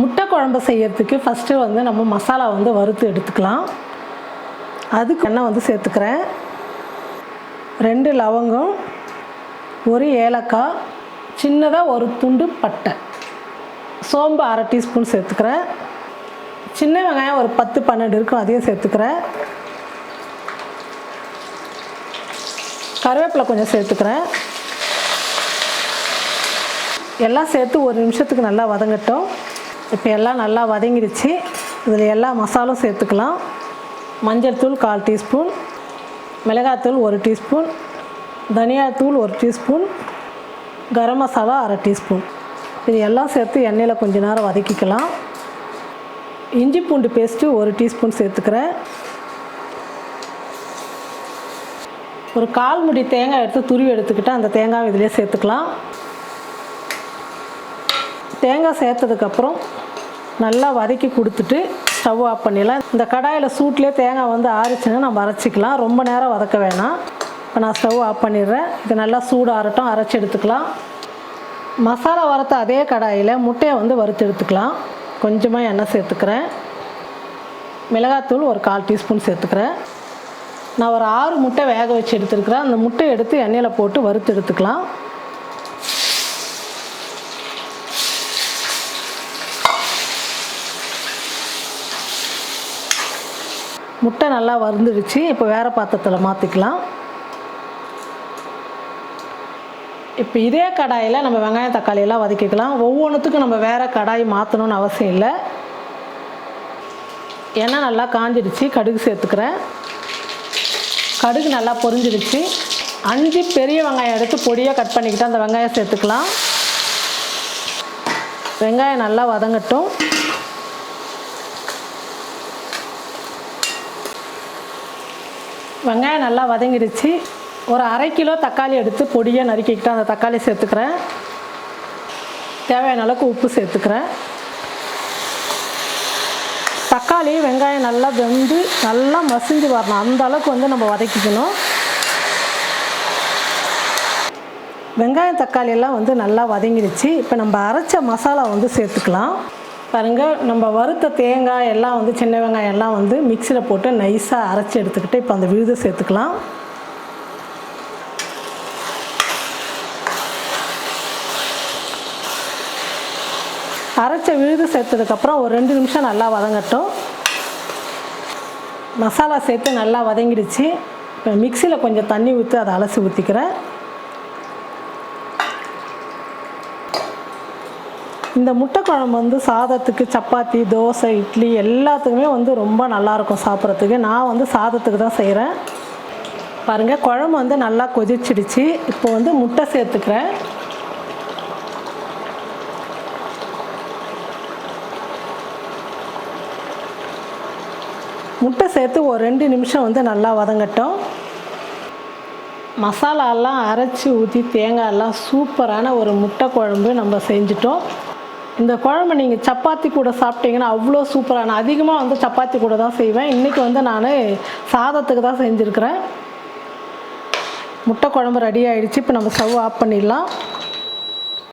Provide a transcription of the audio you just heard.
முட்டை குழம்பு செய்யறதுக்கு ஃபஸ்ட்டு வந்து நம்ம மசாலா வந்து வறுத்து எடுத்துக்கலாம். அதுக்கு எண்ணெய் வந்து சேர்த்துக்கிறேன். ரெண்டு லவங்கம் ஒரு ஏலக்காய் சின்னதாக ஒரு துண்டு பட்டை. சோம்பு அரை டீஸ்பூன் சேர்த்துக்கிறேன். சின்ன வெங்காயம் ஒரு பத்து பன்னெண்டு இருக்கும் அதையும் சேர்த்துக்கிறேன். கருவேப்பிலை கொஞ்சம் சேர்த்துக்கிறேன். எல்லாம் சேர்த்து ஒரு நிமிஷத்துக்கு நல்லா வதங்கட்டும். இப்போ எல்லாம் நல்லா வதங்கிடுச்சு. இதில் எல்லா மசாலும் சேர்த்துக்கலாம். மஞ்சள் தூள் கால் டீஸ்பூன். மிளகாத்தூள் ஒரு டீஸ்பூன். தனியாத்தூள் ஒரு டீஸ்பூன். கரம் மசாலா அரை டீஸ்பூன். இது எல்லாம் சேர்த்து எண்ணெயில் கொஞ்ச நேரம் வதக்கிக்கலாம். இஞ்சி பூண்டு பேஸ்ட்டு ஒரு டீஸ்பூன் சேர்த்துக்கிறேன். ஒரு கால் முடி தேங்காய் எடுத்து துருவி எடுத்துக்கிட்டு அந்த தேங்காய் இதிலே சேர்த்துக்கலாம். தேங்காய் சேர்த்ததுக்கப்புறம் நல்லா வதக்கி கொடுத்துட்டு ஸ்டவ் ஆஃப் பண்ணிடலாம். இந்த கடாயில் சூட்லேயே தேங்காய் வந்து ஆறிச்சுன்னா நம்ம அரைச்சிக்கலாம். ரொம்ப நேரம் வதக்க வேணாம். இப்போ நான் ஸ்டவ் ஆஃப் பண்ணிடுறேன். இது நல்லா சூடு ஆறட்டும். அரைச்சி எடுத்துக்கலாம். மசாலா வறுத்த அதே கடாயில் முட்டையை வந்து வறுத்து எடுத்துக்கலாம். கொஞ்சமாக எண்ணெய் சேர்த்துக்கிறேன். மிளகாத்தூள் ஒரு கால் டீஸ்பூன் சேர்த்துக்கிறேன். நான் ஒரு ஆறு முட்டை வேக வச்சு எடுத்துருக்குறேன். அந்த முட்டை எடுத்து எண்ணெயில் போட்டு வறுத்து எடுத்துக்கலாம். முட்டை நல்லா வறுந்துடுச்சு. இப்போ வேறு பாத்திரத்தில் மாற்றிக்கலாம் இப்போ இதே கடாயில் நம்ம வெங்காயம் தக்காளியெல்லாம் வதக்கிக்கலாம். ஒவ்வொன்றுத்துக்கும் நம்ம வேறு கடாய் மாற்றணும்னு அவசியம் இல்லை. எண்ணெய் நல்லா காஞ்சிடுச்சு. கடுகு சேர்த்துக்கிறேன். கடுகு நல்லா பொரிஞ்சிடுச்சு. அஞ்சு பெரிய வெங்காயம் எடுத்து பொடியாக கட் பண்ணிக்கிட்டு அந்த வெங்காயம் சேர்த்துக்கலாம். வெங்காயம் நல்லா வதங்கட்டும். வெங்காயம் நல்லா வதங்கிடுச்சு. ஒரு அரை கிலோ தக்காளி எடுத்து பொடியாக நறுக்கிக்கிட்டு அந்த தக்காளி சேர்த்துக்கிறேன். தேவையான அளவுக்கு உப்பு சேர்த்துக்கிறேன். தக்காளி வெங்காயம் நல்லா வெந்து நல்லா மசிஞ்சு வரணும். அந்த அளவுக்கு வந்து நம்ம வதக்கிக்கணும். வெங்காயம் தக்காளி எல்லாம் வந்து நல்லா வதங்கிடுச்சு. இப்போ நம்ம அரைச்ச மசாலா வந்து சேர்த்துக்கலாம். பாருங்கள் நம்ம வறுத்த தேங்காய் எல்லாம் வந்து சின்ன வெங்காயம் எல்லாம் வந்து மிக்சியில் போட்டு நைஸாக அரைச்சி எடுத்துக்கிட்டு இப்போ அந்த விழுதை சேர்த்துக்கலாம். அரைச்ச விழுது சேர்த்ததுக்கப்புறம் ஒரு ரெண்டு நிமிஷம் நல்லா வதங்கட்டும். மசாலா சேர்த்து நல்லா வதங்கிடுச்சு. இப்போ மிக்சியில் கொஞ்சம் தண்ணி ஊற்றி அதை அலசி ஊற்றிக்கிறேன் இந்த முட்டை குழம்பு வந்து சாதத்துக்கு சப்பாத்தி தோசை இட்லி எல்லாத்துக்குமே வந்து ரொம்ப நல்லாயிருக்கும் சாப்பிட்றதுக்கு. நான் வந்து சாதத்துக்கு தான் செய்கிறேன் பாருங்கள் குழம்பு வந்து நல்லா கொதிச்சிடுச்சு. இப்போ வந்து முட்டை சேர்த்துக்கிறேன். முட்டை சேர்த்து ஒரு ரெண்டு நிமிஷம் வந்து நல்லா வதங்கட்டும். மசாலாலாம் அரைச்சி ஊற்றி தேங்காயெல்லாம் சூப்பரான ஒரு முட்டை குழம்பு நம்ம செஞ்சிட்டோம். இந்த குழம்பு நீங்கள் சப்பாத்தி கூட சாப்பிட்டீங்கன்னா அவ்வளோ சூப்பரான அதிகமாக வந்து சப்பாத்தி கூட தான் செய்வேன். இன்றைக்கி வந்து நான் சாதத்துக்கு தான் செஞ்சுருக்கிறேன். முட்டை குழம்பு ரெடி ஆகிடுச்சு இப்போ நம்ம ஸ்டவ் ஆஃப் பண்ணிடலாம்.